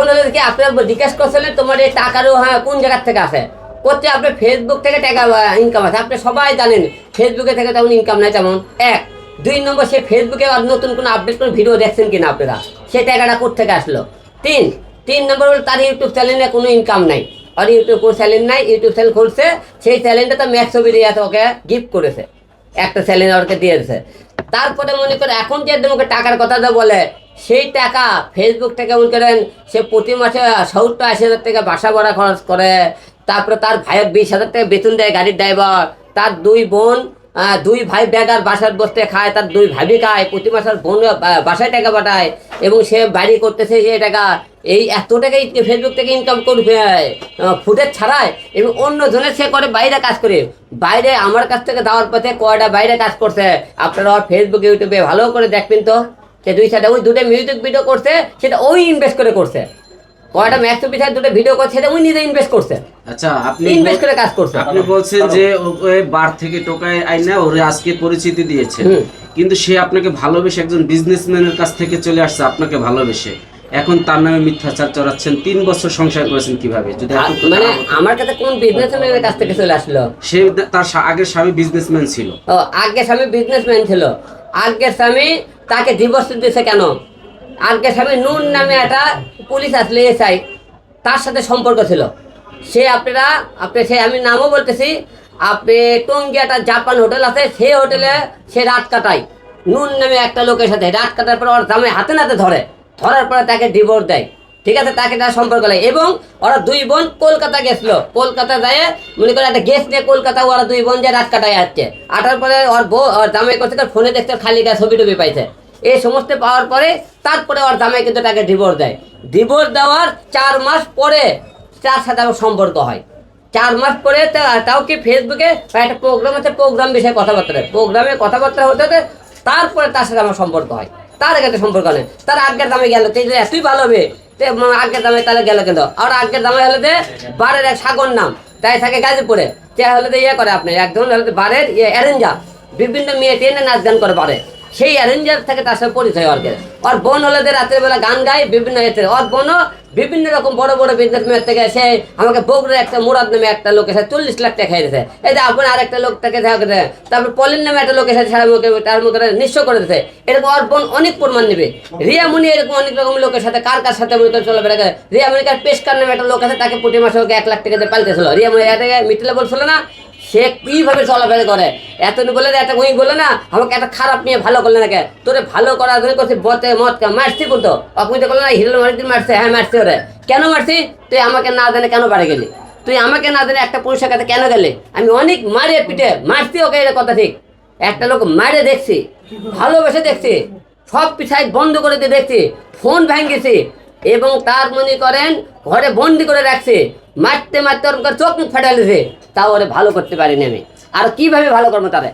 এখন হলো কি আপনার জিজ্ঞেস করছিলেন তোমার এই টাকারও হ্যাঁ কোন জায়গার থেকে আসে? করতে আপনার ফেসবুক থেকে টাকা ইনকাম আছে। আপনি সবাই জানেন ফেসবুকে থেকে তেমন ইনকাম নাই তেমন। এক, দুই নম্বর, সে ফেসবুকে নতুন কোনো আপডেট কোনো ভিডিও দেখছেন কিনা আপনারা? সেই টাকাটা কোথেকে আসলো? তিন তিন নম্বর হলো তার ইউটিউব চ্যানেলে কোনো ইনকাম নাই। আর ইউটিউব কোনো চ্যানেল নাই ইউটিউব চ্যানেল খুলছে, সেই চ্যানেলটা তো ম্যাক্স ছবি দিয়ে ওকে গিফট করেছে। একটা চ্যানেল ওকে দিয়েছে। তারপরে মনে করে, এখন যে তোমাকে টাকার কথাটা বলে সেই টাকা ফেসবুক থেকে মনে করেন সে প্রতি মাসে সত্তর আশি হাজার টাকা বাসা ভাড়া খরচ করে। তারপরে তার ভাইয়ের বিশ হাজার টাকা বেতন দেয় গাড়ির ড্রাইভার তার দুই বোন দুই ভাই বেগার বাসার বসতে খায়, তার দুই ভাবি খায়, প্রতি মাসের বোন বাসায় টাকা পাঠায় এবং সে বাড়ি করতেছে সেই টাকা। এই এত টাকাই ফেসবুক থেকে ইনকাম করবে? ফুটেজ ছাড়ায় এবং অন্য জনের সে করে বাইরে কাজ করে। বাইরে আমার কাছ থেকে দেওয়ার পথে কয়টা বাইরে কাজ করছে? আপনারা ফেসবুক ইউটিউবে ভালো করে দেখবেন তো। সে দুই সাইডে ওই দুটো মিউজিক ভিডিও করছে সেটা ওই ইনভেস্ট করে করছে। কয়টা ম্যাক্স পিছায় দুটো ভিডিও করছে সেটা ওই নিজে ইনভেস্ট করছে। আচ্ছা আপনি ইনভেস্ট করে কাজ করছে। আপনি বলছেন যে ওই বার থেকে টোকায় আইনা ওরে আজকে পরিচিতি দিয়েছে। কিন্তু সে আপনাকে ভালোবেসে একজন বিজনেসম্যানের কাছ থেকে চলে আসছে আপনাকে ভালোবেসে। এখন তার নামে মিথ্যাচার চড়াচ্ছেন তিন বছর সংসার করেছেন কীভাবে? যদি মানে আমার কাছে কোন বিজনেসম্যানের কাছ থেকে চলে আসলো? সে তার আগের স্বামী বিজনেসম্যান ছিল। ও আগে স্বামী বিজনেসম্যান ছিল। আগে স্বামী তাকে ডিভোর্স দিয়েছে কেন? আগে স্বামী নুন নামে একটা পুলিশ আসলে এসআই তার সাথে সম্পর্ক ছিল। সে আপনারা আপনি সে আমি নামও বলতেছি আপনি টঙ্গি একটা জাপান হোটেল আছে সেই হোটেলে সে রাত কাটায়। নুন নামে একটা লোকের সাথে রাত কাটার পর ওর জামাই হাতে নাতে ধরে। ধরার পরে তাকে ডিভোর্স দেয়। ঠিক আছে? তাকে তার সম্পর্ক লাগে এবং ওরা দুই বোন কলকাতা গেছিল। কলকাতা যায় মনে করে একটা গেস্ট নিয়ে কলকাতা ওরা দুই বোন যে রাত কাটায় আসছে। আটার পরে ওর বউ, ওর জামাই করছে তার ফোনে দেখতে খালি গা ছবি টবি পাইছে। এই সমস্ত পাওয়ার পরে তারপরে ওর জামাই কিন্তু তাকে ডিভোর্স দেয়। ডিভোর্স দেওয়ার চার মাস পরে তার সাথে আমার সম্পর্ক হয়। চার মাস পরে তাও কি ফেসবুকে একটা প্রোগ্রাম আছে প্রোগ্রাম বিষয়ে কথাবার্তা। প্রোগ্রামে কথাবার্তা হতে হতে তারপরে তার সাথে আমার সম্পর্ক হয়। তার আগে সম্পর্ক নেই তার আগের দামে গেল তুই এতই ভালো হবে। আগের দামে তাহলে গেল কিন্তু আর আগের দামে হলে যে বারের এক সাগর নাম। তাই থাকে গাজীপুরে। সে হলে ইয়ে করে আপনি হলে যে বারের ইয়ে অ্যারেঞ্জার। বিভিন্ন মেয়ে টেনে নাচ গান করে বারে। সেই অ্যারেঞ্জার থেকে তার সাথে পরিচয় ওর কে। ওর বোন হলে যে রাতের বেলা গান গায় বিভিন্ন এতে। ওর বোনও বিভিন্ন রকম বড় বড় বিজনেসম্যান থেকে সে আমাকে বগুড়ার একটা মুরাদ নামে একটা লোকের সাথে চল্লিশ লাখ টাকা খেয়েছে এই যে আপনি আরেকটা লোক থেকে দেখা গেছে। তারপর পলিন নামে একটা লোকের সাথে সারা মুখে তার মুখে নিঃস্ব করে দিতে এরকম ওর বোন অনেক প্রমাণ নেবে। রিয়া মুনি এরকম অনেক রকম লোকের সাথে কার কার সাথে মনে করে চলাফেরা করে। রিয়া মুনিকার পেশকার নামে একটা লোক আছে, তাকে প্রতি মাসে ওকে এক লাখ টাকা দিয়ে পাল্টেছিল রিয়া মুনি মিটলে বলছিল না। সে কীভাবে চলাফেরা করে? এত বলে এত ওই বলে না, আমাকে একটা খারাপ নিয়ে ভালো করলে নাকি তোরে ভালো করার জন্য করছে, বতে মত মারছি কিন্তু অকুমি তো করল না, হিরো মারিদিন মারছে হ্যাঁ মারছি ওরে। কেন মারছি? তুই আমাকে না জানে কেন বাড়ি গেলি? তুই আমাকে না জানে একটা পুরুষের কাছে কেন গেলি? আমি অনেক মারে পিঠে মারছি ওকে, এটা কথা ঠিক। একটা লোক মারে দেখছি, ভালোবেসে দেখছি, সব পিছাই বন্ধ করে দিয়ে দেখছি, ফোন ভেঙেছি এবং তার মনে করেন, ঘরে বন্দি করে রাখছে। মারতে মারতে ওরকম চোখ মুখ ফাটালেছে তাও ওরে ভালো করতে পারিনি আমি। আর কীভাবে ভালো করব তারে?